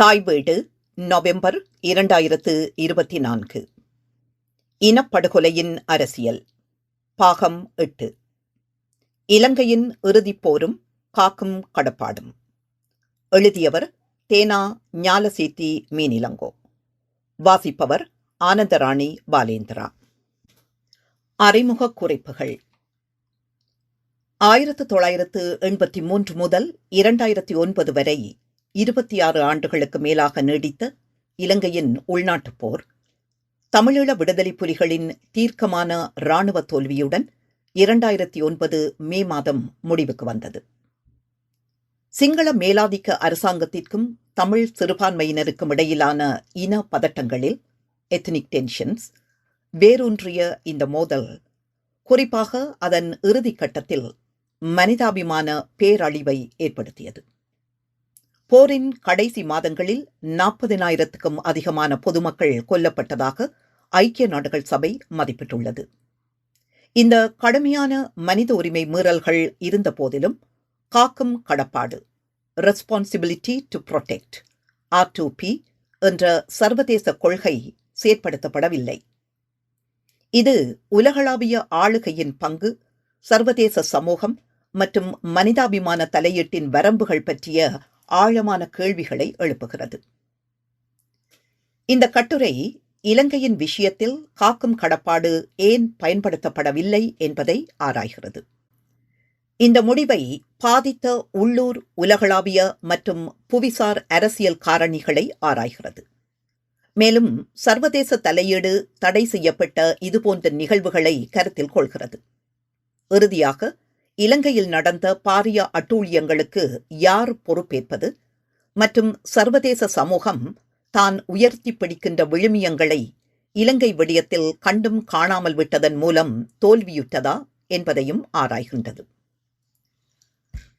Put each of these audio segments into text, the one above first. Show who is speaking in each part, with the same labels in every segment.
Speaker 1: தாய் வீடு நவம்பர் இரண்டாயிரத்து இருபத்தி நான்கு. இனப்படுகொலையின் அரசியல். பாகம் எட்டு. இலங்கையின் இறுதிப் போரும் காக்கும் கடப்பாடும். எழுதியவர் தேனா ஞாலசீத்தி மீனிலங்கோ. வாசிப்பவர் ஆனந்தராணி பாலேந்திரா. அறிமுக குறிப்புகள். ஆயிரத்து தொள்ளாயிரத்து எண்பத்தி மூன்று முதல் இரண்டாயிரத்தி ஒன்பது வரை இருபத்தி ஆறு ஆண்டுகளுக்கு மேலாக நீடித்த இலங்கையின் உள்நாட்டுப் போர் தமிழீழ விடுதலை புலிகளின் தீர்க்கமான இராணுவ தோல்வியுடன் இரண்டாயிரத்தி ஒன்பது மே மாதம் முடிவுக்கு வந்தது. சிங்கள மேலாதிக்க அரசாங்கத்திற்கும் தமிழ் சிறுபான்மையினருக்கும் இடையிலான இன பதட்டங்களில் எத்னிக் டென்ஷன்ஸ் வேரூன்றிய இந்த மோதல் குறிப்பாக அதன் இறுதிக் கட்டத்தில் மனிதாபிமான பேரழிவை ஏற்படுத்தியது. போரின் கடைசி மாதங்களில் நாற்பதினாயிரத்துக்கும் அதிகமான பொதுமக்கள் கொல்லப்பட்டதாக ஐக்கிய நாடுகள் சபை மதிப்பிட்டுள்ளது. இந்த கடுமையான மனித உரிமை மீறல்கள் இருந்த போதிலும் காக்கும் கடப்பாடு responsibility to protect R two P என்ற சர்வதேச கொள்கை செயற்படுத்தப்படவில்லை. இது உலகளாவிய ஆளுகையின் பங்கு சர்வதேச சமூகம் மற்றும் மனிதாபிமான தலையீட்டின் வரம்புகள் பற்றிய ஆழமான கேள்விகளை எழுப்புகிறது. இந்த கட்டுரை இலங்கையின் விஷயத்தில் காக்கும் கடப்பாடு ஏன் பயன்படுத்தப்படவில்லை என்பதை ஆராய்கிறது. இந்த முடிவை பாதித்த உள்ளூர் உலகளாவிய மற்றும் புவிசார் அரசியல் காரணிகளை ஆராய்கிறது. மேலும் சர்வதேச தலையீடு தடை செய்யப்பட்ட இதுபோன்ற நிகழ்வுகளை கருத்தில் கொள்கிறது. இறுதியாக இலங்கையில் நடந்த பாரிய அட்டூழியங்களுக்கு யார் பொறுப்பேற்பது? மற்றும் சர்வதேச சமூகம் தான் உயர்த்தி பிடிக்கின்ற விழுமியங்களை இலங்கை விடயத்தில் கண்டும் காணாமல் விட்டதன் மூலம் தோல்வியுற்றதா என்பதையும் ஆராய்கின்றது.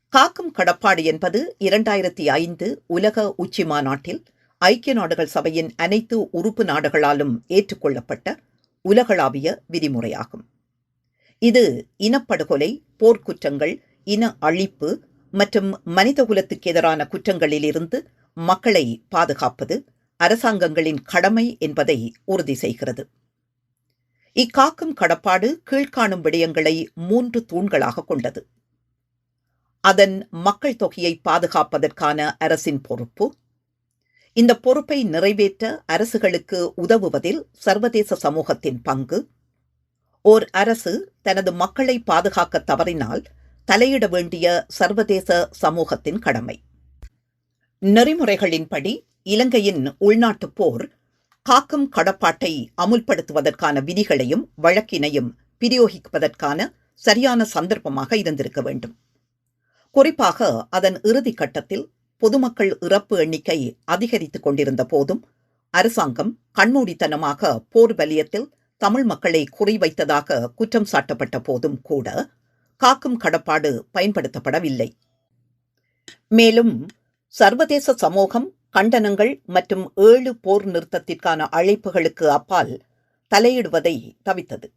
Speaker 1: காக்கும் கடப்பாடு என்பது இரண்டாயிரத்தி ஐந்து உலக உச்சி மாநாட்டில் ஐக்கிய நாடுகள் சபையின் அனைத்து உறுப்பு நாடுகளாலும் ஏற்றுக்கொள்ளப்பட்ட உலகளாவிய விதிமுறையாகும். இது இனப்படுகொலை போர்க்குற்றங்கள் இன அழிப்பு மற்றும் மனிதகுலத்துக்கு எதிரான குற்றங்களிலிருந்து மக்களை பாதுகாப்பது அரசாங்கங்களின் கடமை என்பதை உறுதி செய்கிறது. இக்காக்கும் கடப்பாடு கீழ்காணும் விடயங்களை மூன்று தூண்களாக கொண்டது. அதன் மக்கள் தொகையை பாதுகாப்பதற்கான அரசின் பொறுப்பு. இந்த பொறுப்பை நிறைவேற்ற அரசுகளுக்கு உதவுவதில் சர்வதேச சமூகத்தின் பங்கு. ஓர் அரசு தனது மக்களை பாதுகாக்க தவறினால் தலையிட வேண்டிய சர்வதேச சமூகத்தின் கடமை. நெறிமுறைகளின்படி இலங்கையின் உள்நாட்டுப் போர் காக்கும் கடப்பாட்டை அமுல்படுத்துவதற்கான விதிகளையும் வழக்கினையும் பிரயோகிப்பதற்கான சரியான சந்தர்ப்பமாக இருந்திருக்க வேண்டும். குறிப்பாக அதன் இறுதி கட்டத்தில் பொதுமக்கள் இறப்பு எண்ணிக்கை அதிகரித்துக் கொண்டிருந்த போதும் அரசாங்கம் கண்மூடித்தனமாக போர் வலியத்தில் தமிழ் மக்களை குறிவைத்ததாக குற்றம் சாட்டப்பட்ட போதும் கூட காக்கும் கடப்பாடு பயன்படுத்தப்படவில்லை. மேலும் சர்வதேச சமூகம் கண்டனங்கள் மற்றும் ஏழு போர் நிறுத்தத்திற்கான அழைப்புகளுக்கு அப்பால் தலையிடுவதை தவித்தது.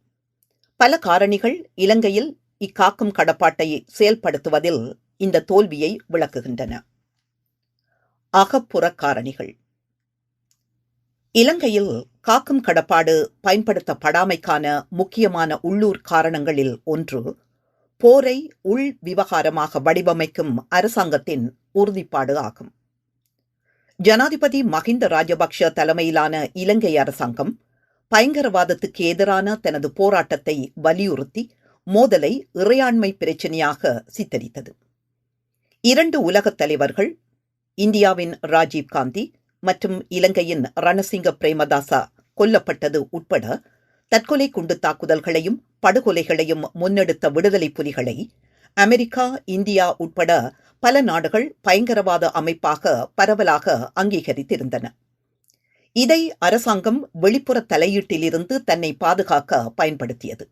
Speaker 1: பல காரணிகள் இலங்கையில் இக்காக்கும் கடப்பாட்டை செயல்படுத்துவதில் இந்த தோல்வியை விளக்குகின்றன. அகப்புற காரணிகள். இலங்கையில் காக்கும் கடப்பாடு பயன்படுத்தப்படாமைக்கான முக்கியமான உள்ளூர் காரணங்களில் ஒன்று போரை உள் விவகாரமாக வடிவமைக்கும் அரசாங்கத்தின் உறுதிப்பாடு ஆகும். ஜனாதிபதி மஹிந்த ராஜபக்ஷ தலைமையிலான இலங்கை அரசாங்கம் பயங்கரவாதத்துக்கு எதிரான தனது போராட்டத்தை வலியுறுத்தி மோதலை இறையாண்மை பிரச்சினையாக சித்தரித்தது. இரண்டு உலகத் தலைவர்கள் இந்தியாவின் ராஜீவ் காந்தி மற்றும் இலங்கையின் ரணசிங்க பிரேமதாசா கொல்லப்பட்டது உட்பட தற்கொலை குண்டு தாக்குதல்களையும் படுகொலைகளையும் முன்னெடுத்த விடுதலை புலிகளை அமெரிக்கா இந்தியா உட்பட பல நாடுகள் பயங்கரவாத அமைப்பாக பரவலாக அங்கீகரித்திருந்தன. இதை அரசாங்கம் வெளிப்புற தலையீட்டிலிருந்து தன்னை பாதுகாக்க பயன்படுத்தியது.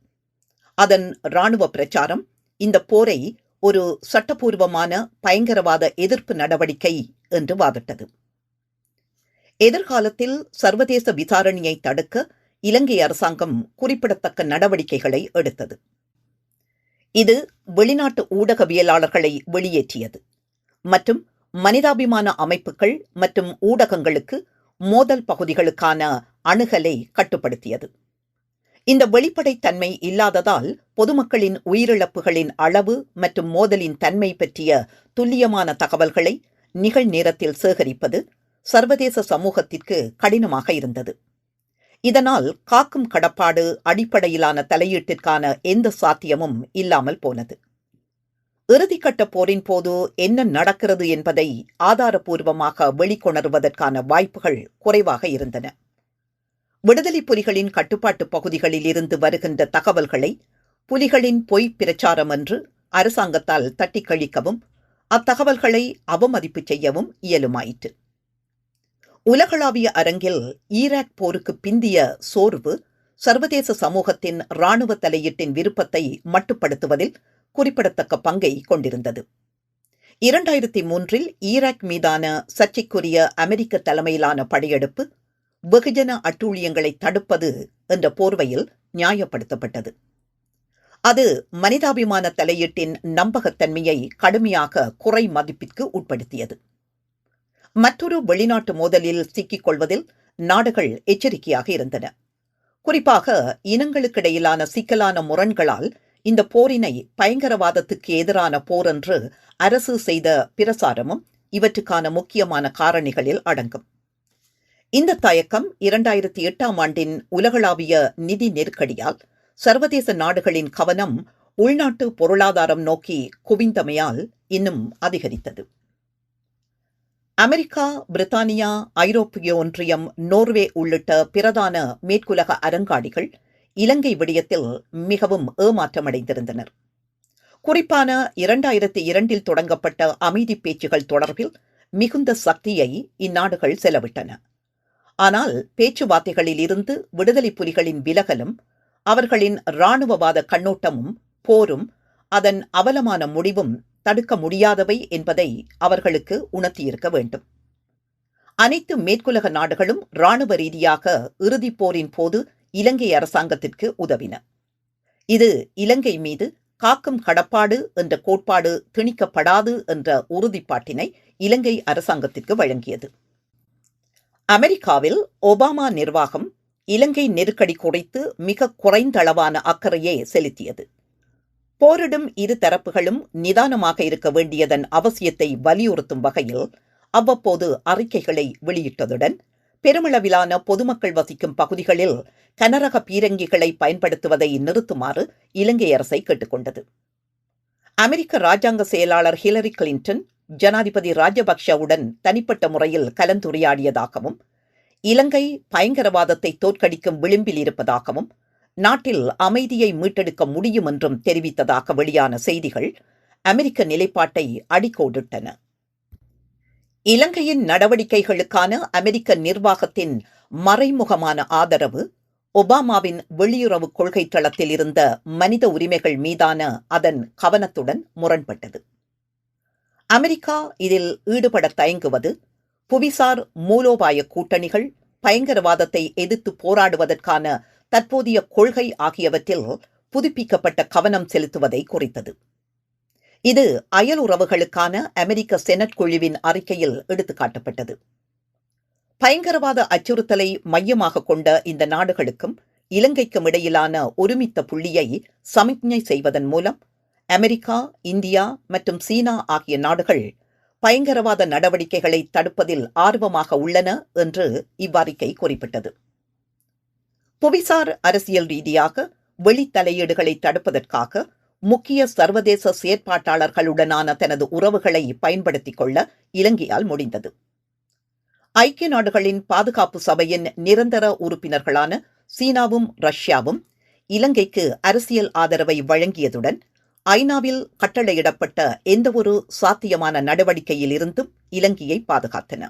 Speaker 1: அதன் இராணுவ பிரச்சாரம் இந்த போரை ஒரு சட்டபூர்வமான பயங்கரவாத எதிர்ப்பு நடவடிக்கை என்று வாதிட்டது. எதிர்காலத்தில் சர்வதேச விசாரணையை தடுக்க இலங்கை அரசாங்கம் குறிப்பிடத்தக்க நடவடிக்கைகளை எடுத்தது. இது வெளிநாட்டு ஊடகவியலாளர்களை வெளியேற்றியது. மற்றும் மனிதாபிமான அமைப்புகள் மற்றும் ஊடகங்களுக்கு மோதல் பகுதிகளுக்கான அணுகலை கட்டுப்படுத்தியது. இந்த வெளிப்படைத்தன்மை இல்லாததால் பொதுமக்களின் உயிரிழப்புகளின் அளவு மற்றும் மோதலின் தன்மை பற்றிய துல்லியமான தகவல்களை நிகழ்நேரத்தில் சேகரிப்பது சர்வதேச சமூகத்திற்கு கடினமாக இருந்தது. இதனால் காக்கும் கடப்பாடு அடிப்படையிலான தலையீட்டிற்கான எந்த சாத்தியமும் இல்லாமல் போனது. இறுதிக்கட்ட போரின் போது என்ன நடக்கிறது என்பதை ஆதாரபூர்வமாக வெளிக்கொணர்வதற்கான வாய்ப்புகள் குறைவாக இருந்தன. விடுதலை புலிகளின் கட்டுப்பாட்டு பகுதிகளில் இருந்து வருகின்ற தகவல்களை புலிகளின் பொய் பிரச்சாரம் என்று அரசாங்கத்தால் தட்டி கழிக்கவும் அத்தகவல்களை அவமதிப்பு செய்யவும் இயலுமாயிற்று. உலகளாவிய அரங்கில் ஈராக் போருக்கு பிந்திய சோர்வு சர்வதேச சமூகத்தின் இராணுவ தலையீட்டின் விருப்பத்தை மட்டுப்படுத்துவதில் குறிப்பிடத்தக்க பங்கை கொண்டிருந்தது. இரண்டாயிரத்தி மூன்றில் ஈராக் மீதான சர்ச்சைக்குரிய அமெரிக்க தலைமையிலான படையெடுப்பு வெகுஜன அட்டூழியங்களை தடுப்பது என்ற போர்வையில் நியாயப்படுத்தப்பட்டது. அது மனிதாபிமான தலையீட்டின் நம்பகத்தன்மையை கடுமையாக குறை மதிப்பிற்கு உட்படுத்தியது. மற்றொரு வெளிநாட்டு மோதலில் சிக்கிக் கொள்வதில் நாடுகள் எச்சரிக்கையாக இருந்தன. குறிப்பாக இனங்களுக்கிடையிலான சிக்கலான முரண்களால் இந்த போரினை பயங்கரவாதத்துக்கு எதிரான போர் என்று அரசு செய்த பிரசாரமும் இவற்றுக்கான முக்கியமான காரணிகளில் அடங்கும். இந்த தயக்கம் இரண்டாயிரத்தி எட்டாம் ஆண்டின் உலகளாவிய நிதி நெருக்கடியால் சர்வதேச நாடுகளின் கவனம் உள்நாட்டு பொருளாதாரம் நோக்கி குவிந்தமையால் இன்னும் அதிகரித்தது. அமெரிக்கா பிரித்தானியா ஐரோப்பிய ஒன்றியம் நோர்வே உள்ளிட்ட பிரதான மேற்குலக அரங்காடிகள் இலங்கை விடயத்தில் மிகவும் ஏமாற்றமடைந்திருந்தனர். குறிப்பான இரண்டாயிரத்தி இரண்டில் தொடங்கப்பட்ட அமைதி பேச்சுகள் தொடர்பில் மிகுந்த சக்தியை இந்நாடுகள் செலவிட்டன. ஆனால் பேச்சுவார்த்தைகளில் இருந்து விடுதலை புலிகளின் விலகலும் அவர்களின் இராணுவவாத கண்ணோட்டமும் போரும் அதன் அவலமான முடிவும் தடுக்க முடியாதவை என்பதை அவர்களுக்கு உணர்த்தியிருக்க வேண்டும். அனைத்து மேற்குலக நாடுகளும் இராணுவ ரீதியாக இறுதிப் போரின் போது இலங்கை அரசாங்கத்திற்கு உதவின. இது இலங்கை மீது காக்கும் கடப்பாடு என்ற கோட்பாடு திணிக்கப்படாது என்ற உறுதிப்பாட்டினை இலங்கை அரசாங்கத்திற்கு வழங்கியது. அமெரிக்காவில் ஒபாமா நிர்வாகம் இலங்கை நெருக்கடி குறித்து மிக குறைந்தளவான அக்கறையே செலுத்தியது. போரிடும் இரு தரப்புகளும் நிதானமாக இருக்க வேண்டியதன் அவசியத்தை வலியுறுத்தும் வகையில் அவ்வப்போது அறிக்கைகளை வெளியிட்டதுடன் பெருமளவிலான பொதுமக்கள் வசிக்கும் பகுதிகளில் கனரக பீரங்கிகளை பயன்படுத்துவதை நிறுத்துமாறு இலங்கை அரசை கேட்டுக்கொண்டது. அமெரிக்க ராஜாங்க செயலாளர் ஹிலரி கிளின்டன் ஜனாதிபதி ராஜபக்ஷவுடன் தனிப்பட்ட முறையில் கலந்துரையாடியதாகவும் இலங்கை பயங்கரவாதத்தை தோற்கடிக்கும் விளிம்பில் இருப்பதாகவும் நாட்டில் அமைதியை மீட்டெடுக்க முடியும் என்றும் தெரிவித்ததாக வெளியான செய்திகள் அமெரிக்க நிலைப்பாட்டை அடிக்கோடிட்டன. இலங்கையின் நடவடிக்கைகளுக்கான அமெரிக்க நிர்வாகத்தின் மறைமுகமான ஆதரவு ஒபாமாவின் வெளியுறவு கொள்கை தளத்தில் இருந்த மனித உரிமைகள் மீதான அதன் கவனத்துடன் முரண்பட்டது. அமெரிக்கா இதில் ஈடுபட தயங்குவது புவிசார் மூலோபாய கூட்டணிகள் பயங்கரவாதத்தை எதிர்த்து போராடுவதற்கான தற்போதைய கொள்கை ஆகியவற்றில் புதுப்பிக்கப்பட்ட கவனம் செலுத்துவதை குறித்தது. இது அயலுறவுகளுக்கான அமெரிக்க செனட் குழுவின் அறிக்கையில் எடுத்துக்காட்டப்பட்டது. பயங்கரவாத அச்சுறுத்தலை மையமாக கொண்ட இந்த நாடுகளுக்கும் இலங்கைக்கும் இடையிலான ஒருமித்த புள்ளியை சமிக்ஞை செய்வதன் மூலம் அமெரிக்கா இந்தியா மற்றும் சீனா ஆகிய நாடுகள் பயங்கரவாத நடவடிக்கைகளை தடுப்பதில் ஆர்வமாக உள்ளன என்று இவ்வறிக்கை குறிப்பிட்டது. புவிசார் அரசியல் ரீதியாக வெளித்தலையீடுகளை தடுப்பதற்காக முக்கிய சர்வதேச செயற்பாட்டாளர்களுடனான தனது உறவுகளை பயன்படுத்திக் கொள்ள இலங்கையால் முடிந்தது. ஐக்கிய நாடுகளின் பாதுகாப்பு சபையின் நிரந்தர உறுப்பினர்களான சீனாவும் ரஷ்யாவும் இலங்கைக்கு அரசியல் ஆதரவை வழங்கியதுடன் ஐநாவில் கட்டளையிடப்பட்ட எந்தவொரு சாத்தியமான நடவடிக்கையில் இருந்தும் இலங்கையை பாதுகாத்தன.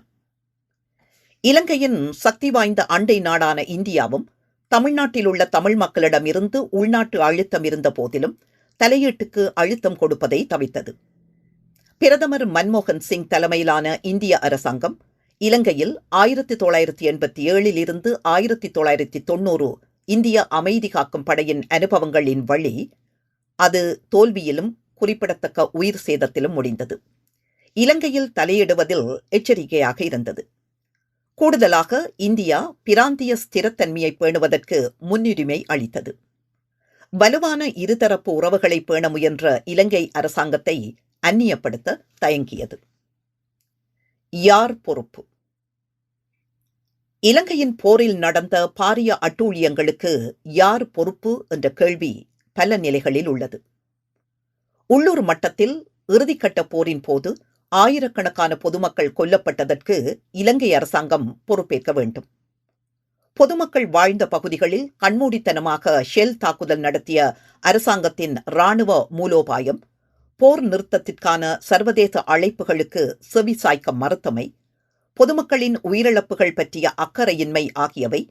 Speaker 1: இலங்கையின் சக்தி வாய்ந்த அண்டை நாடான இந்தியாவும் தமிழ்நாட்டில் உள்ள தமிழ் மக்களிடமிருந்து உள்நாட்டு அழுத்தம் இருந்த போதிலும் தலையீட்டுக்கு அழுத்தம் கொடுப்பதை தவித்தது பிரதமர் மன்மோகன் சிங் தலைமையிலான இந்திய அரசாங்கம் இலங்கையில் ஆயிரத்தி தொள்ளாயிரத்தி எண்பத்தி ஏழில் இருந்து ஆயிரத்தி தொள்ளாயிரத்தி தொன்னூறு இந்திய அமைதி காக்கும் படையின் அனுபவங்களின் வழி அது தோல்வியிலும் குறிப்பிடத்தக்க உயிர் சேதத்திலும் முடிந்தது. இலங்கையில் தலையிடுவதில் எச்சரிக்கையாக இருந்தது. கூடுதலாக இந்தியா பிராந்திய ஸ்திரத்தன்மையை பேணுவதற்கு முன்னுரிமை அளித்தது. வலுவான இருதரப்பு உறவுகளை பேண முயன்ற இலங்கை அரசாங்கத்தை அந்நியப்படுத்த தயங்கியது. யார் பொறுப்பு? இலங்கையின் போரில் நடந்த பாரிய அட்டூழியங்களுக்கு யார் பொறுப்பு என்ற கேள்வி பல நிலைகளில் உள்ளது. உள்ளூர் மட்டத்தில் இறுதிக்கட்ட போரின் போது ஆயிரக்கணக்கான பொதுமக்கள் கொல்லப்பட்டதற்கு இலங்கை அரசாங்கம் பொறுப்பேற்க வேண்டும். பொதுமக்கள் வாழ்ந்த பகுதிகளில் கண்மூடித்தனமாக ஷெல் தாக்குதல் நடத்திய அரசாங்கத்தின் ராணுவ மூலோபாயம் போர் நிறுத்தத்திற்கான சர்வதேச அழைப்புகளுக்கு செவி சாய்க்க மறுத்தமை பொதுமக்களின் உயிரிழப்புகள் பற்றிய அக்கறையின்மை ஆகியவை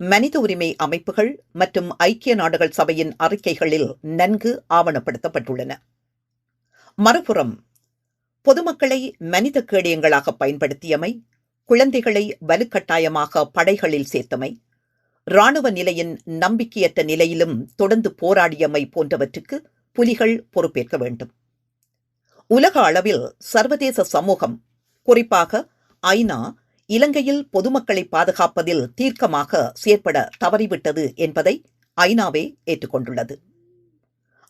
Speaker 1: மனித உரிமை அமைப்புகள் மற்றும் ஐக்கிய நாடுகள் சபையின் அறிக்கைகளில் நன்கு ஆவணப்படுத்தப்பட்டுள்ளன. மறுபுறம் பொதுமக்களை மனித கேடயங்களாக பயன்படுத்தியமை குழந்தைகளை வலுக்கட்டாயமாக படைகளில் சேர்த்தமை இராணுவ நிலையின் நம்பிக்கையற்ற நிலையிலும் தொடர்ந்து போராடியமை போன்றவற்றுக்கு புலிகள் பொறுப்பேற்க வேண்டும். உலக அளவில் சர்வதேச சமூகம் குறிப்பாக ஐநா இலங்கையில் பொதுமக்களை பாதுகாப்பதில் தீர்க்கமாக செயற்பட தவறிவிட்டது என்பதை ஐநாவே ஏற்றுக்கொண்டுள்ளது.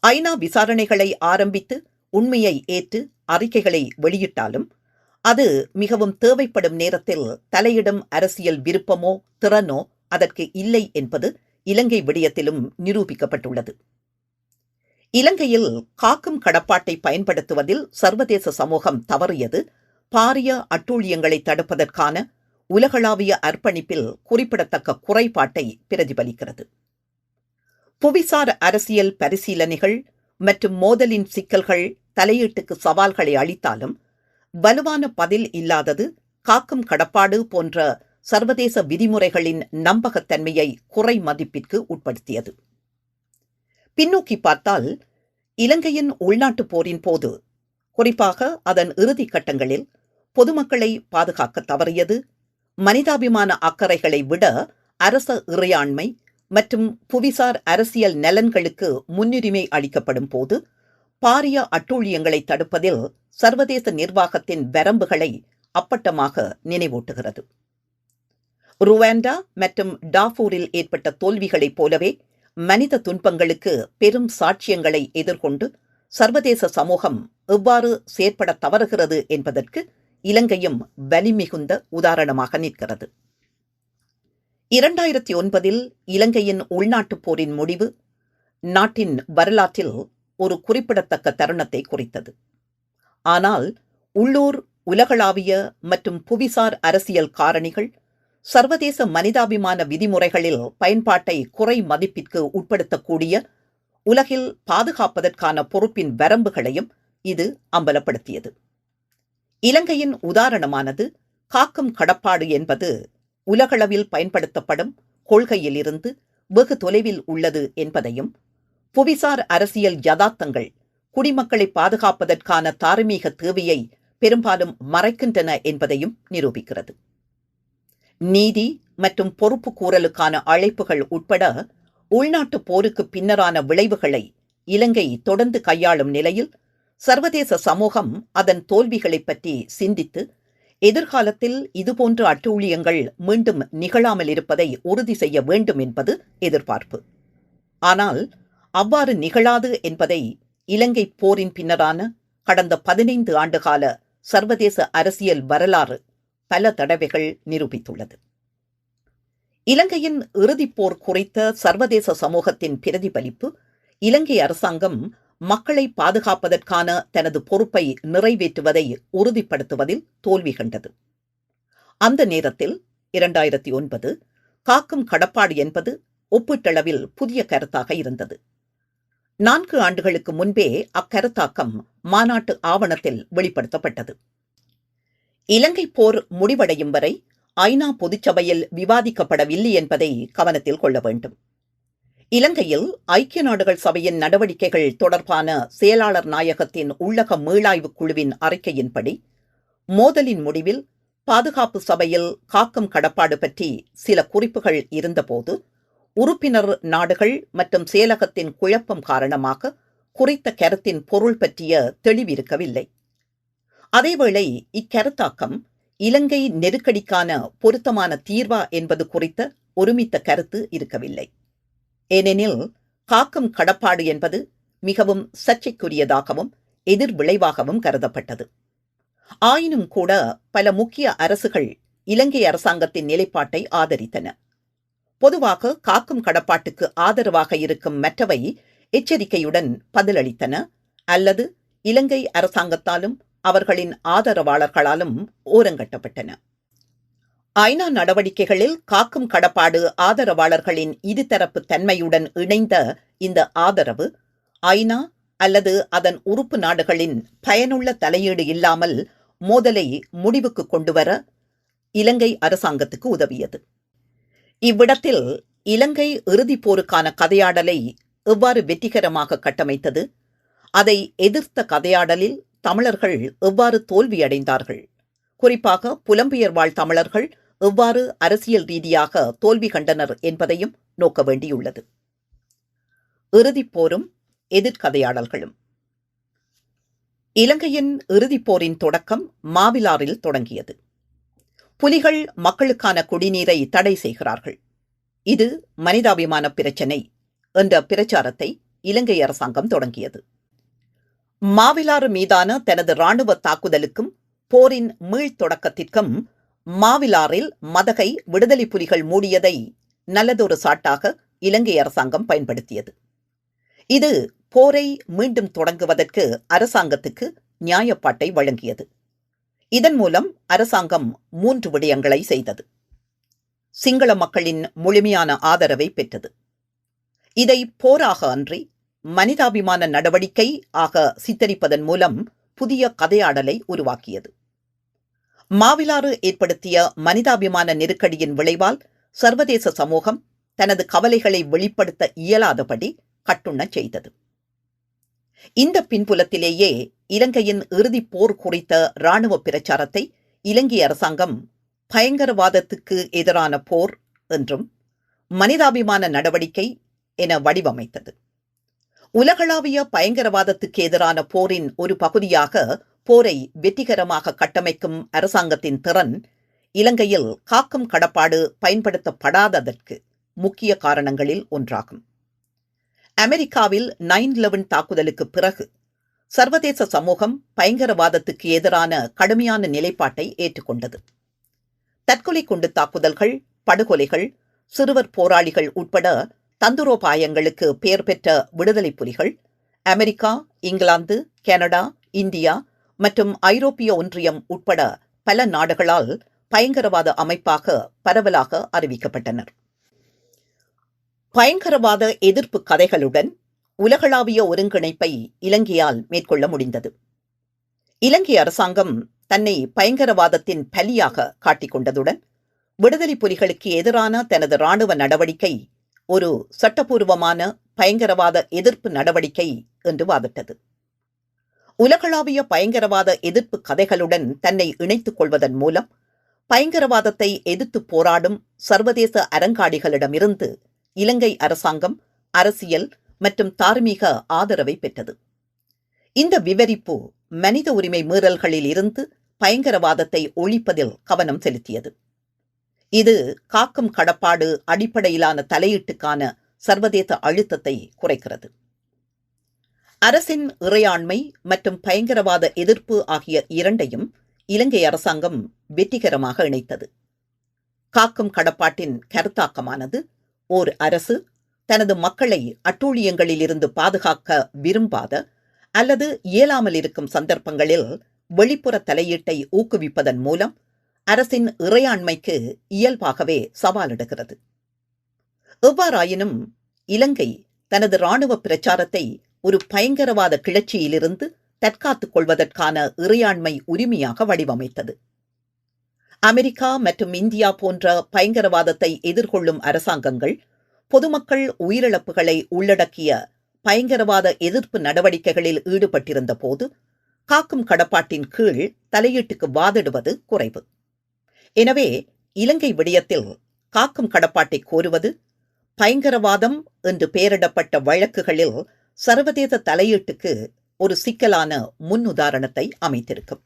Speaker 1: ஐநா விசாரணைகளை ஆரம்பித்து உண்மையை ஏற்று அறிக்கைகளை வெளியிட்டாலும் அது மிகவும் தேவைப்படும் நேரத்தில் தலையிடும் அரசியல் விருப்பமோ திறனோ அதற்கு இல்லை என்பது இலங்கை விடயத்திலும் நிரூபிக்கப்பட்டுள்ளது. இலங்கையில் காக்கும் கடப்பாட்டை பயன்படுத்துவதில் சர்வதேச சமூகம் தவறியது. பாரிய அட்டூழியங்களை தடுப்பதற்கான உலகளாவிய அர்ப்பணிப்பில் குறிப்பிடத்தக்க குறைபாட்டை பிரதிபலிக்கிறது. புவிசார் அரசியல் பரிசீலனைகள் மற்றும் மோதலின் சிக்கல்கள் தலையீட்டுக்கு சவால்களை அளித்தாலும் வலுவான பதில் இல்லாதது காக்கும் கடப்பாடு போன்ற சர்வதேச விதிமுறைகளின் நம்பகத்தன்மையை குறை மதிப்பிற்கு உட்படுத்தியது. பின்னோக்கி பார்த்தால் இலங்கையின் உள்நாட்டுப் போரின் போது குறிப்பாக அதன் இறுதி கட்டங்களில் பொதுமக்களை பாதுகாக்க தவறியது மனிதாபிமான அக்கறைகளை விட அரச இறையாண்மை மற்றும் புவிசார் அரசியல் நலன்களுக்கு முன்னுரிமை அளிக்கப்படும் போது பாரிய அட்டூழியங்களை தடுப்பதில் சர்வதேச நிர்வாகத்தின் வரம்புகளை அப்பட்டமாக நினைவூட்டுகிறது. ருவாண்டா மற்றும் டாஃபூரில் ஏற்பட்ட தோல்விகளைப் போலவே மனித துன்பங்களுக்கு பெரும் சாட்சியங்களை எதிர்கொண்டு சர்வதேச சமூகம் எவ்வாறு செயற்பட தவறுகிறது என்பதற்கு இலங்கையும் வலிமிகுந்த உதாரணமாக நிற்கிறது. இரண்டாயிரத்தி ஒன்பதில் இலங்கையின் உள்நாட்டுப் போரின் முடிவு நாட்டின் வரலாற்றில் ஒரு குறிப்பிடத்தக்க தருணத்தை குறித்தது. ஆனால் உள்ளூர் உலகளாவிய மற்றும் புவிசார் அரசியல் காரணிகள் சர்வதேச மனிதாபிமான விதிமுறைகளில் பயன்பாட்டை குறை மதிப்பிற்கு உட்படுத்தக்கூடிய உலகில் பாதுகாப்பதற்கான பொறுப்பின் வரம்புகளையும் இது அம்பலப்படுத்தியது. இலங்கையின் உதாரணமானது காக்கும் கடப்பாடு என்பது உலகளவில் பயன்படுத்தப்படும் கொள்கையிலிருந்து வெகு தொலைவில் உள்ளது என்பதையும் புவிசார் அரசியல் யதார்த்தங்கள் குடிமக்களை பாதுகாப்பதற்கான தார்மீக தேவையை பெரும்பாலும் மறைக்கின்றன என்பதையும் நிரூபிக்கிறது. நீதி மற்றும் பொறுப்பு கூறலுக்கான அழைப்புகள் உட்பட உள்நாட்டு போருக்கு பின்னரான விளைவுகளை இலங்கை தொடர்ந்து கையாளும் நிலையில் சர்வதேச சமூகம் அதன் தோல்விகளைப் பற்றி சிந்தித்து எதிர்காலத்தில் இதுபோன்ற அட்டூழியங்கள் மீண்டும் நிகழாமல் இருப்பதை உறுதி செய்ய வேண்டும் என்பது எதிர்பார்ப்பு. ஆனால் அவ்வாறு நிகழாது என்பதை இலங்கை போரின் பின்னரான கடந்த பதினைந்து ஆண்டுகால சர்வதேச அரசியல் வரலாறு பல தடவைகள் நிரூபித்துள்ளது. இலங்கையின் இறுதிப் போர் குறித்த சர்வதேச சமூகத்தின் பிரதிபலிப்பு இலங்கை அரசாங்கம் மக்களை பாதுகாப்பதற்கான தனது பொறுப்பை நிறைவேற்றுவதை உறுதிப்படுத்துவதில் தோல்வி கண்டது. அந்த நேரத்தில் இரண்டாயிரத்தி ஒன்பது காக்கும் கடப்பாடு என்பது ஒப்பீட்டளவில் புதிய கருத்தாக இருந்தது. நான்கு ஆண்டுகளுக்கு முன்பே அக்கருத்தாக்கம் மாநாட்டு ஆவணத்தில் வெளிப்படுத்தப்பட்டது. இலங்கை போர் முடிவடையும் வரை ஐநா பொதுச்சபையில் விவாதிக்கப்படவில்லை என்பதை கவனத்தில் கொள்ள வேண்டும். இலங்கையில் ஐக்கிய நாடுகள் சபையின் நடவடிக்கைகள் தொடர்பான செயலாளர் நாயகத்தின் உள்ளக மீளாய்வு குழுவின் அறிக்கையின்படி மோதலின் முடிவில் பாதுகாப்பு சபையில் காக்கும் கடப்பாடு பற்றி சில குறிப்புகள் இருந்தபோது உறுப்பினர் நாடுகள் மற்றும் செயலகத்தின் குழப்பம் காரணமாக குறித்த கருத்தின் பொருள் பற்றிய தெளிவிருக்கவில்லை அதேவேளை இக்கருத்தாக்கம் இலங்கை நெருக்கடிக்கான பொருத்தமான தீர்வா என்பது குறித்த ஒருமித்த கருத்து இருக்கவில்லை. ஏனெனில் காக்கும் கடப்பாடு என்பது மிகவும் சர்ச்சைக்குரியதாகவும் எதிர் விளைவாகவும் கருதப்பட்டது. ஆயினும் கூட பல முக்கிய அரசுகள் இலங்கை அரசாங்கத்தின் நிலைப்பாட்டை ஆதரித்தன. பொதுவாக காக்கும் கடப்பாட்டுக்கு ஆதரவாக இருக்கும் மற்றவை எச்சரிக்கையுடன் பதிலளித்தன அல்லது இலங்கை அரசாங்கத்தாலும் அவர்களின் ஆதரவாளர்களாலும் ஓரங்கட்டப்பட்டன. ஐநா நடவடிக்கைகளில் காக்கும் கடப்பாடு ஆதரவாளர்களின் இருதரப்பு தன்மையுடன் இணைந்த இந்த ஆதரவு ஐநா அல்லது அதன் உறுப்பு நாடுகளின் பயனுள்ள தலையீடு இல்லாமல் மோதலை முடிவுக்கு கொண்டுவர இலங்கை அரசாங்கத்துக்கு உதவியது. இவ்விடத்தில் இலங்கை இறுதிப் போருக்கான கதையாடலை எவ்வாறு வெற்றிகரமாக கட்டமைத்தது? அதை எதிர்த்த கதையாடலில் தமிழர்கள் எவ்வாறு தோல்வியடைந்தார்கள்? குறிப்பாக புலம்பெயர் வாழ் தமிழர்கள் எவ்வாறு அரசியல் ரீதியாக தோல்வி கண்டனர் என்பதையும் நோக்க வேண்டியுள்ளது. இறுதிப் போரும் எதிர்கதையாடல்களும். இலங்கையின் இறுதிப் போரின் தொடக்கம் மாவிலாரில் தொடங்கியது. புலிகள் மக்களுக்கான குடிநீரை தடை செய்கிறார்கள். இது மனிதாபிமான பிரச்சினை என்ற பிரச்சாரத்தை இலங்கை அரசாங்கம் தொடங்கியது. மாவிலாறு மீதான தனது ராணுவ தாக்குதலுக்கும் போரின் மீள் தொடக்கத்திற்கும் மாவிலாறில் மதகை விடுதலை புலிகள் மூடியதை நல்லதொரு சாட்டாக இலங்கை அரசாங்கம் பயன்படுத்தியது. இது போரை மீண்டும் தொடங்குவதற்கு அரசாங்கத்துக்கு நியாயப்பாட்டை வழங்கியது. இதன் மூலம் அரசாங்கம் மூன்று விடயங்களை செய்தது. சிங்கள மக்களின் முழுமையான ஆதரவை பெற்றது. இதை போராக அன்றி மனிதாபிமான நடவடிக்கை ஆக சித்தரிப்பதன் மூலம் புதிய கதையாடலை உருவாக்கியது. மாவிலாறு ஏற்படுத்திய மனிதாபிமான நெருக்கடியின் விளைவால் சர்வதேச சமூகம் தனது கவலைகளை வெளிப்படுத்த இயலாதபடி கட்டுண்ணச் செய்தது. இந்த பின்புலத்திலேயே இலங்கையின் இறுதிப் போர் குறித்த இராணுவ பிரச்சாரத்தை இலங்கை அரசாங்கம் பயங்கரவாதத்துக்கு எதிரான போர் என்றும் மனிதாபிமான நடவடிக்கை என வடிவமைத்தது. உலகளாவிய பயங்கரவாதத்துக்கு எதிரான போரின் ஒரு பகுதியாக போரை வெற்றிகரமாக கட்டமைக்கும் அரசாங்கத்தின் திறன் இலங்கையில் காக்கும் கடப்பாடு பயன்படுத்தப்படாததற்கு முக்கிய காரணங்களில் ஒன்றாகும். அமெரிக்காவில் நைன் லெவன் தாக்குதலுக்கு பிறகு சர்வதேச சமூகம் பயங்கரவாதத்துக்கு எதிரான கடுமையான நிலைப்பாட்டை ஏற்றுக்கொண்டது. தற்கொலை குண்டு தாக்குதல்கள் படுகொலைகள் சிறுவர் போராளிகள் உட்பட தந்துரோபாயங்களுக்கு பெயர் பெற்ற விடுதலை புலிகள் அமெரிக்கா இங்கிலாந்து கனடா இந்தியா மற்றும் ஐரோப்பிய ஒன்றியம் உட்பட பல நாடுகளால் பயங்கரவாத அமைப்பாக பரவலாக அறிவிக்கப்பட்டனர். பயங்கரவாத எதிர்ப்பு கதைகளுடன் உலகளாவிய ஒருங்கிணைப்பை இலங்கையால் மேற்கொள்ள முடிந்தது. இலங்கை அரசாங்கம் தன்னை பயங்கரவாதத்தின் பலியாக காட்டிக்கொண்டதுடன் விடுதலை புலிகளுக்கு எதிரான தனது ராணுவ நடவடிக்கை ஒரு சட்டபூர்வமான பயங்கரவாத எதிர்ப்பு நடவடிக்கை என்று வாதிட்டது. உலகளாவிய பயங்கரவாத எதிர்ப்பு கதைகளுடன் தன்னை இணைத்துக் கொள்வதன் மூலம் பயங்கரவாதத்தை எதிர்த்து போராடும் சர்வதேச அரங்காடிகளிடமிருந்து இலங்கை அரசாங்கம் அரசியல் மற்றும் தார்மீக ஆதரவை பெற்றது. இந்த விவரிப்பு மனித உரிமை மீறல்களில் இருந்து பயங்கரவாதத்தை ஒழிப்பதில் கவனம் செலுத்தியது. இது காக்கும் கடப்பாடு அடிப்படையிலான தலையீட்டுக்கான சர்வதேச அழுத்தத்தை குறைக்கிறது. அரசின் இறையாண்மை மற்றும் பயங்கரவாத எதிர்ப்பு ஆகிய இரண்டையும் இலங்கை அரசாங்கம் வெற்றிகரமாக இணைத்தது. காக்கும் கடப்பாட்டின் கருத்தாக்கமானது ஓர் அரசு தனது மக்களை அட்டூழியங்களிலிருந்து பாதுகாக்க விரும்பாத அல்லது இயலாமல் இருக்கும் சந்தர்ப்பங்களில் வெளிப்புற தலையீட்டை ஊக்குவிப்பதன் மூலம் அரசின் இறையாண்மைக்கு இயல்பாகவே சவாலிடுகிறது. எவ்வாறாயினும் இலங்கை தனது இராணுவ பிரச்சாரத்தை ஒரு பயங்கரவாத கிளர்ச்சியிலிருந்து தற்காத்துக் கொள்வதற்கான இறையாண்மை உரிமையாக வடிவமைத்தது. அமெரிக்கா மற்றும் இந்தியா போன்ற பயங்கரவாதத்தை எதிர்கொள்ளும் அரசாங்கங்கள் பொதுமக்கள் உயிரிழப்புகளை உள்ளடக்கிய பயங்கரவாத எதிர்ப்பு நடவடிக்கைகளில் ஈடுபட்டிருந்த போது காக்கும் கடப்பாட்டின் கீழ் தலையீட்டுக்கு வாதிடுவது குறைவு. எனவே இலங்கை விடயத்தில் காக்கும் கடப்பாட்டை கோருவது பயங்கரவாதம் என்று பெயரிடப்பட்ட வழக்குகளில் சர்வதேச தலையீட்டுக்கு ஒரு சிக்கலான முன்னுதாரணத்தை அமைத்திருக்கும்.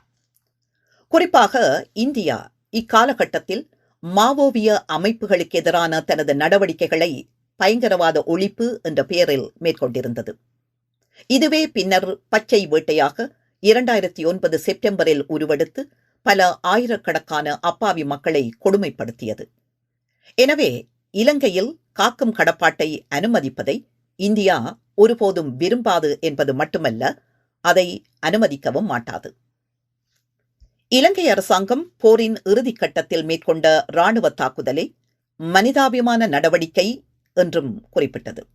Speaker 1: குறிப்பாக இந்தியா இக்காலகட்டத்தில் மாவோவிய அமைப்புகளுக்கு எதிரான தனது நடவடிக்கைகளை பயங்கரவாத ஒழிப்பு என்ற பெயரில் மேற்கொண்டிருந்தது. இதுவே பின்னர் பச்சை வேட்டையாக இரண்டாயிரத்தி ஒன்பது செப்டம்பரில் உருவெடுத்து பல ஆயிரக்கணக்கான அப்பாவி மக்களை கொடுமைப்படுத்தியது. எனவே இலங்கையில் காக்கும் கடப்பாட்டை அனுமதிப்பதை இந்தியா ஒருபோதும் விரும்பாது என்பது மட்டுமல்ல அதை அனுமதிக்கவும் மாட்டாது. இலங்கை அரசாங்கம் போரின் இறுதிக் கட்டத்தில் மேற்கொண்ட இராணுவ தாக்குதலை மனிதாபிமான நடவடிக்கை என்றும் குறிப்பிட்டது.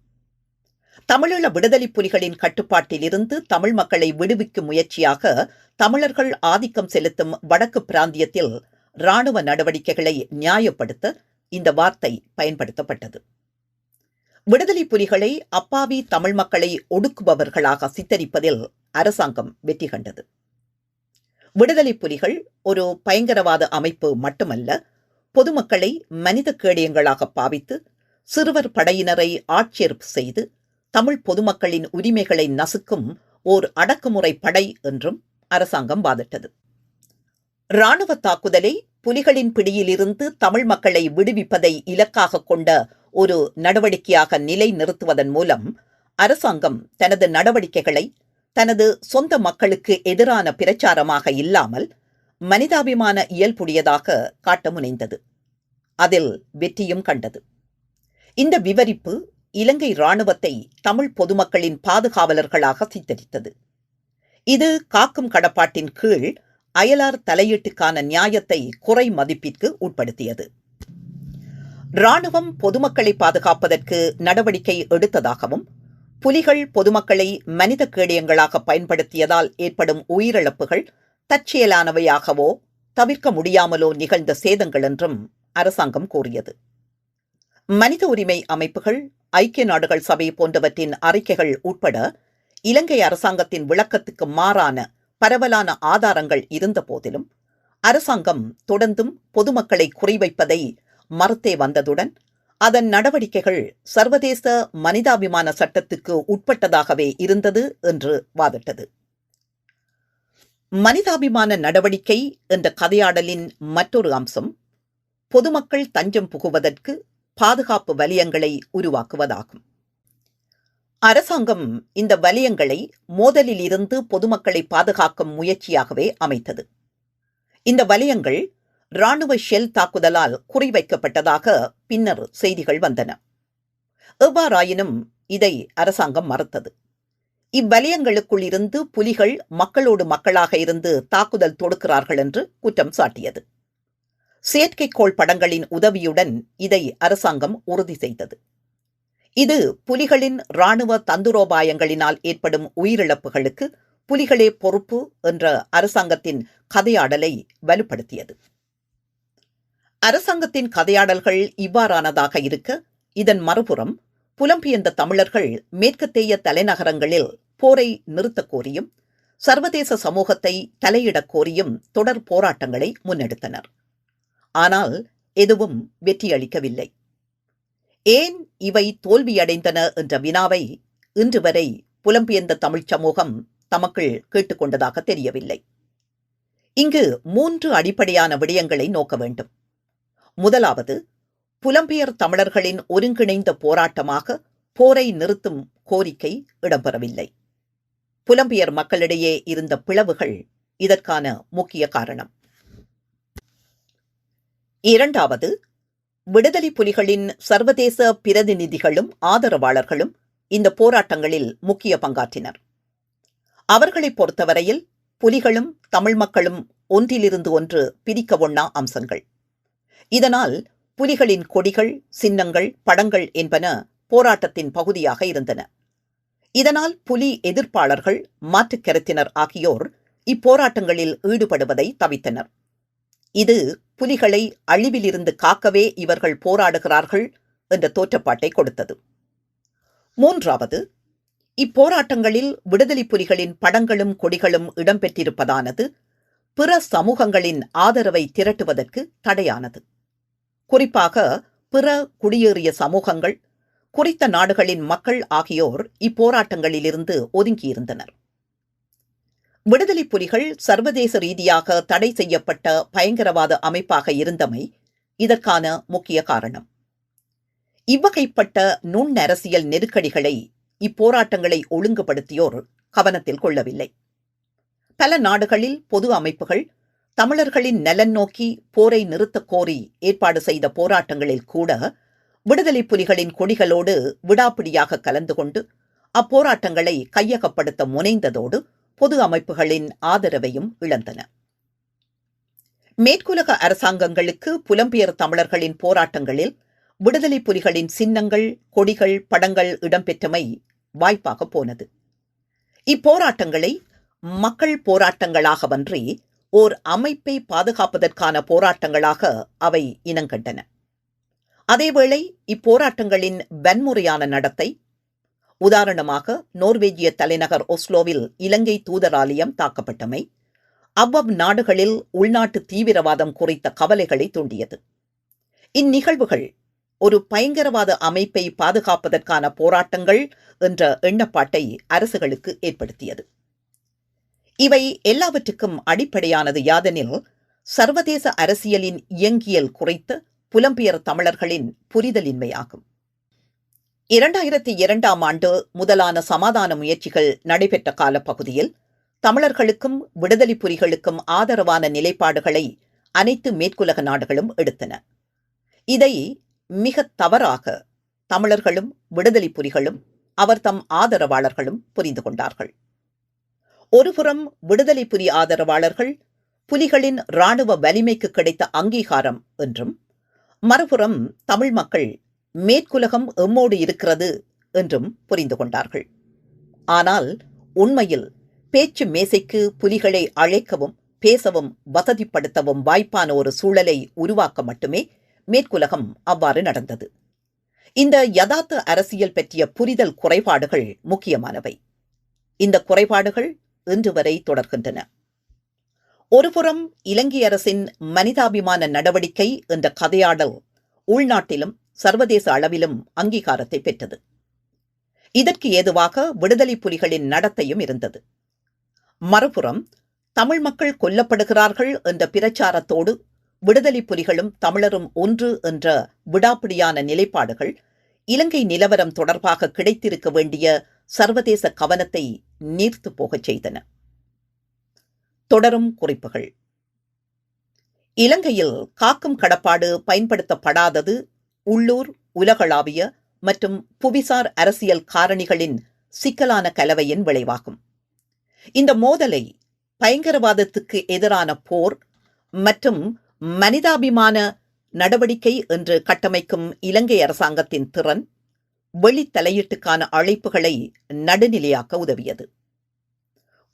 Speaker 1: தமிழீழ விடுதலை புலிகளின் கட்டுப்பாட்டிலிருந்து தமிழ் மக்களை விடுவிக்கும் முயற்சியாக தமிழர்கள் ஆதிக்கம் செலுத்தும் வடக்கு பிராந்தியத்தில் இராணுவ நடவடிக்கைகளை நியாயப்படுத்த இந்த வார்த்தை பயன்படுத்தப்பட்டது. விடுதலை புலிகளை அப்பாவி தமிழ் மக்களை ஒடுக்குபவர்களாக சித்தரிப்பதில் அரசாங்கம் வெற்றி கண்டது. விடுதலை புலிகள் ஒரு பயங்கரவாத அமைப்பு மட்டுமல்ல பொதுமக்களை மனித கேடயங்களாக பாவித்து சிறுவர் படையினரை ஆட்சேர்ப்பு செய்து தமிழ் பொதுமக்களின் உரிமைகளை நசுக்கும் ஓர் அடக்குமுறை படை என்றும் அரசாங்கம் வாதிட்டது. இராணுவ தாக்குதலை புலிகளின் பிடியிலிருந்து தமிழ் மக்களை விடுவிப்பதை இலக்காக கொண்ட ஒரு நடவடிக்கையாக நிலை நிறுத்துவதன் மூலம் அரசாங்கம் தனது நடவடிக்கைகளை தனது சொந்த மக்களுக்கு எதிரான பிரச்சாரமாக இல்லாமல் மனிதாபிமான இயல்புடையதாக காட்ட முனைந்தது. அதில் வெற்றியும் கண்டது. இந்த விவரிப்பு இலங்கை இராணுவத்தை தமிழ் பொதுமக்களின் பாதுகாவலர்களாக சித்தரித்தது. இது காக்கும் கடப்பாட்டின் கீழ் அயலார் தலையீட்டுக்கான நியாயத்தை குறை மதிப்பிற்கு உட்படுத்தியது. இராணுவம் பொதுமக்களை பாதுகாப்பதற்கு நடவடிக்கை எடுத்ததாகவும் புலிகள் பொதுமக்களை மனித கேடயங்களாக பயன்படுத்தியதால் ஏற்படும் உயிரிழப்புகள் தற்செயலானவையாகவோ தவிர்க்க முடியாமலோ நிகழ்ந்த சேதங்கள் என்றும் அரசாங்கம் கூறியது. மனித உரிமை அமைப்புகள் ஐக்கிய நாடுகள் சபை போன்றவற்றின் அறிக்கைகள் உட்பட இலங்கை அரசாங்கத்தின் விளக்கத்துக்கு மாறான பரவலான ஆதாரங்கள் இருந்த போதிலும் அரசாங்கம் தொடர்ந்தும் பொதுமக்களை குறிவைப்பதை மறுத்தே வந்ததுடன் அதன் நடவடிக்கைகள் சர்வதேச மனிதாபிமான சட்டத்துக்கு உட்பட்டதாகவே இருந்தது என்று வாதிட்டது. மனிதாபிமான நடவடிக்கை என்ற கதையாடலின் மற்றொரு அம்சம் பொதுமக்கள் தஞ்சம் புகுவதற்கு பாதுகாப்பு வலயங்களை உருவாக்குவதாகும். அரசாங்கம் இந்த வலயங்களை மோதலில் இருந்து பொதுமக்களை பாதுகாக்கும் முயற்சியாகவே அமைத்தது. இந்த வலயங்கள் இராணுவ ஷெல் தாக்குதலால் குறிவைக்கப்பட்டதாக பின்னர் செய்திகள் வந்தன. எவ்வாறாயினும் இதை அரசாங்கம் மறுத்தது. இவ்வலயங்களுக்குள் இருந்து புலிகள் மக்களோடு மக்களாக இருந்து தாக்குதல் தொடுக்கிறார்கள் என்று குற்றம் சாட்டியது. செயற்கைக்கோள் படங்களின் உதவியுடன் இதை அரசாங்கம் உறுதி செய்தது. இது புலிகளின் இராணுவ தந்துரோபாயங்களினால் ஏற்படும் உயிரிழப்புகளுக்கு புலிகளே பொறுப்பு என்ற அரசாங்கத்தின் கதையாடலை வலுப்படுத்தியது. அரசாங்கத்தின் கதையாடல்கள் இவ்வாறானதாக இருக்க இதன் மறுபுறம் புலம்பெயர்ந்த தமிழர்கள் மேற்கத்தேய தலைநகரங்களில் போரை நிறுத்தக் கோரியும் சர்வதேச சமூகத்தை தலையிடக் கோரியும் தொடர் போராட்டங்களை முன்னெடுத்தனர். ஆனால் எதுவும் வெற்றியளிக்கவில்லை. ஏன் இவை தோல்வியடைந்தன என்ற வினாவை இன்று வரை புலம்பெயர்ந்த தமிழ்ச் சமூகம் தமக்குள் கேட்டுக்கொண்டதாக தெரியவில்லை. இங்கு மூன்று அடிப்படையான விடயங்களை நோக்க வேண்டும். முதலாவது புலம்பெயர் தமிழர்களின் ஒருங்கிணைந்த போராட்டமாக போரை நிறுத்தும் கோரிக்கை இடம்பெறவில்லை. புலம்பெயர் மக்களிடையே இருந்த பிளவுகள் இதற்கான முக்கிய காரணம். இரண்டாவது விடுதலை புலிகளின் சர்வதேச பிரதிநிதிகளும் ஆதரவாளர்களும் இந்த போராட்டங்களில் முக்கிய பங்காற்றினர். அவர்களை பொறுத்தவரையில் புலிகளும் தமிழ் மக்களும் ஒன்றிலிருந்து ஒன்று பிரிக்க ஒண்ணா அம்சங்கள். இதனால் புலிகளின் கொடிகள் சின்னங்கள் படங்கள் என்பன போராட்டத்தின் பகுதியாக இருந்தன. இதனால் புலி எதிர்ப்பாளர்கள் மாற்றுக் கருத்தினர் ஆகியோர் இப்போராட்டங்களில் ஈடுபடுவதை தவித்தனர். இது புலிகளை அழிவிலிருந்து காக்கவே இவர்கள் போராடுகிறார்கள் என்ற தோற்றப்பாட்டை கொடுத்தது. மூன்றாவது இப்போராட்டங்களில் விடுதலை புலிகளின் படங்களும் கொடிகளும் இடம்பெற்றிருப்பதானது பிற சமூகங்களின் ஆதரவை திரட்டுவதற்கு தடையானது. குறிப்பாக பிற குடியேறிய சமூகங்கள் குறித்த நாடுகளின் மக்கள் ஆகியோர் இப்போராட்டங்களிலிருந்து ஒதுங்கியிருந்தனர். விடுதலை புலிகள் சர்வதேச ரீதியாக தடை செய்யப்பட்ட பயங்கரவாத அமைப்பாக இருந்தமை இதற்கான முக்கிய காரணம். இவ்வகைப்பட்ட நுண்ணரசியல் நெருக்கடிகளை இப்போராட்டங்களை ஒழுங்குபடுத்தியோர் கவனத்தில் கொள்ளவில்லை. பல நாடுகளில் பொது அமைப்புகள் தமிழர்களின் நலன் நோக்கி போரை நிறுத்தக் கோரி ஏற்பாடு செய்த போராட்டங்களில் கூட விடுதலை புலிகளின் கொடிகளோடு விடாப்பிடியாக கலந்து கொண்டு அப்போராட்டங்களை கையகப்படுத்த முனைந்ததோடு பொது அமைப்புகளின் ஆதரவையும் இழந்தன. மேற்குலக அரசாங்கங்களுக்கு புலம்பெயர் தமிழர்களின் போராட்டங்களில் விடுதலை புலிகளின் சின்னங்கள் கொடிகள் படங்கள் இடம்பெற்றமை வாய்ப்பாக போனது. இப்போராட்டங்களை மக்கள் போராட்டங்களாகவன்றி ஓர் அமைப்பை பாதுகாப்பதற்கான போராட்டங்களாக அவை இனங்கண்டன அதேவேளை இப்போராட்டங்களின் வன்முறையான நடத்தை உதாரணமாக நோர்வேஜிய தலைநகர் ஒஸ்லோவில் இலங்கை தூதராலயம் தாக்கப்பட்டமை அவ்வவ் நாடுகளில் உள்நாட்டு தீவிரவாதம் குறித்த கவலைகளை தூண்டியது. இந்நிகழ்வுகள் ஒரு பயங்கரவாத அமைப்பை பாதுகாப்பதற்கான போராட்டங்கள் என்ற எண்ணப்பாட்டை அரசுகளுக்கு ஏற்படுத்தியது. இவை எல்லாவற்றுக்கும் அடிப்படையானது யாதெனில் சர்வதேச அரசியலின் இயங்கியல் குறித்த புலம்பெயர் தமிழர்களின் புரிதலின்மையாகும். இரண்டாயிரத்தி இரண்டாம் ஆண்டு முதலான சமாதான முயற்சிகள் நடைபெற்ற காலப்பகுதியில் தமிழர்களுக்கும் விடுதலை புலிகளுக்கும் ஆதரவான நிலைப்பாடுகளை அனைத்து மேற்குலக நாடுகளும் எடுத்தன. இதை மிக தவறாக தமிழர்களும் விடுதலை புலிகளும் அவர் தம் ஆதரவாளர்களும் புரிந்து கொண்டார்கள். ஒருபுறம் விடுதலை புலி ஆதரவாளர்கள் புலிகளின் இராணுவ வலிமைக்கு கிடைத்த அங்கீகாரம் என்றும் மறுபுறம் தமிழ் மக்கள் மேற்குலகம் எம்மோடு இருக்கிறது என்றும் புரிந்து கொண்டார்கள். ஆனால் உண்மையில் பேச்சு மேசைக்கு புலிகளை அழைக்கவும் பேசவும் வசதிப்படுத்தவும் வாய்ப்பான ஒரு சூழலை உருவாக்க மட்டுமே மேற்குலகம் அவ்வாறு நடந்தது. இந்த யதார்த்த அரசியல் பற்றிய புரிதல் குறைபாடுகள் முக்கியமானவை. இந்த குறைபாடுகள் இன்று வரை தொடர்கின்றன ஒருபுறம் இலங்கை அரசின் மனிதாபிமான நடவடிக்கை என்ற கதையாடல் உள்நாட்டிலும் சர்வதேச அளவிலும் அங்கீகாரத்தை பெற்றது. இதற்கு ஏதுவாக விடுதலை புலிகளின் நடத்தையும் இருந்தது. மறுபுறம் தமிழ் மக்கள் கொல்லப்படுகிறார்கள் என்ற பிரச்சாரத்தோடு விடுதலை புலிகளும் தமிழரும் ஒன்று என்ற விடாப்பிடியான நிலைப்பாடுகள் இலங்கை நிலவரம் தொடர்பாக கிடைத்திருக்க வேண்டிய சர்வதேச கவனத்தை நீர்த்து போகச் செய்தன. தொடரும் குறிப்புகள். இலங்கையில் காக்கும் கடப்பாடு பயன்படுத்தப்படாதது உள்ளூர் உலகளாவிய மற்றும் புவிசார் அரசியல் காரணிகளின் சிக்கலான கலவையின் விளைவாகும். இந்த மோதலை பயங்கரவாதத்துக்கு எதிரான போர் மற்றும் மனிதாபிமான நடவடிக்கை என்று கட்டமைக்கும் இலங்கை அரசாங்கத்தின் திறன் வெளித்தலையீட்டுக்கான அழைப்புகளை நடுநிலையாக்க உதவியது.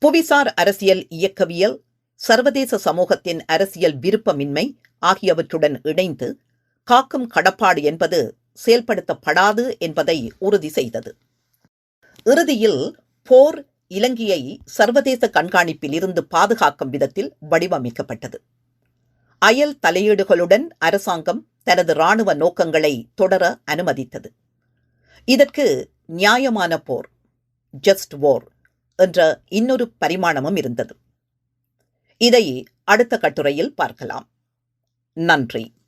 Speaker 1: புவிசார் அரசியல் இயக்கவியல் சர்வதேச சமூகத்தின் அரசியல் விருப்பமின்மை ஆகியவற்றுடன் இணைந்து காக்கும் கடப்பாடு என்பது செயல்படுத்தப்படாது என்பதை உறுதி செய்தது. இறுதியில் போர் இலங்கையை சர்வதேச கண்காணிப்பில் இருந்து பாதுகாக்கும் விதத்தில் வடிவமைக்கப்பட்டது. அயல் தலையீடுகளுடன் அரசாங்கம் தனது இராணுவ நோக்கங்களை தொடர அனுமதித்தது. இதற்கு நியாயமான போர் ஜஸ்ட் வார் என்ற இன்னொரு பரிமாணமும் இருந்தது. இதை அடுத்த கட்டுரையில் பார்க்கலாம். நன்றி.